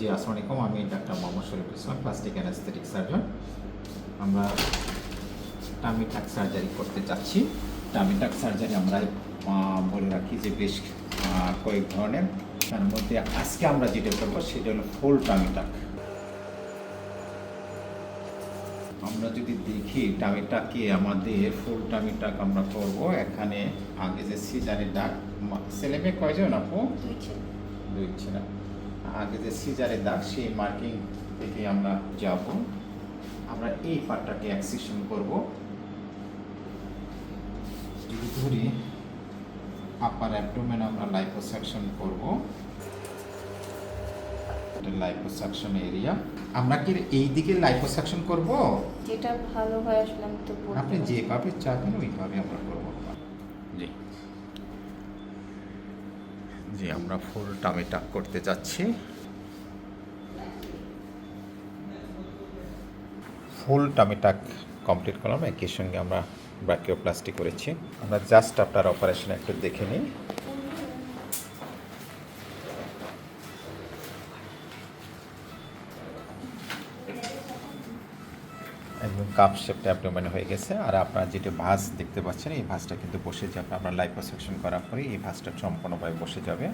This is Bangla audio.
জি আসসালামু আলাইকুম। আমি doctor Mohammad Shariful Islam plastic anaesthetic surgeon আমরা টামি টাক সার্জারি করতে যাচ্ছি। টামিটাক সার্জারি আমরা বলে রাখি যে বেশ কয়েক ধরনের। তার মধ্যে আজকে আমরা যেটা করব সেটা হলো ফুল টামিটাক আমরা যদি দেখি টামিটাকে আমাদের ফুল টামিটাক আমরা করব এখানে আগে যে সিজারের ডাক মা- ছেলে মেয়ে কয়জন আপু? দুই ছেলে। দুই ছিল। আগে যে সিজারের দাগ সেই মার্কিং থেকে আমরা যাব। আমরা এই পার্টটাকে অ্যাক্সিশন করব। যদি ধরি আপার অ্যাবডোমেন আমরা লাইপোসাকশন করব। লাইপোসাকশন এরিয়া আমরা কি এই দিকে লাইপোসাকশন করব? যেটা ভালো হয় আসলে আমি তো আপনি যেভাবে চাবেন ওইভাবে আমরা করব। জি। জি আমরা ফুল টামিটাক করতে যাচ্ছি। ফুল টামিটাক কমপ্লিট করলাম একই সঙ্গে আমরা ব্রাকিওপ্লাস্টি করেছি। আমরা জাস্ট আপনার অপারেশন একটু দেখে নিই। একদম কাপ শেপটা অ্যাবডোমেন হয়ে গেছে। আর আপনারা যেটা ভাঁজ দেখতে পাচ্ছেন, এই ভাঁজটা কিন্তু বসে যাবে। আপনার প্রসেকশন করার পরে এই ভাঁজটা সম্পূর্ণভাবে বসে যাবে।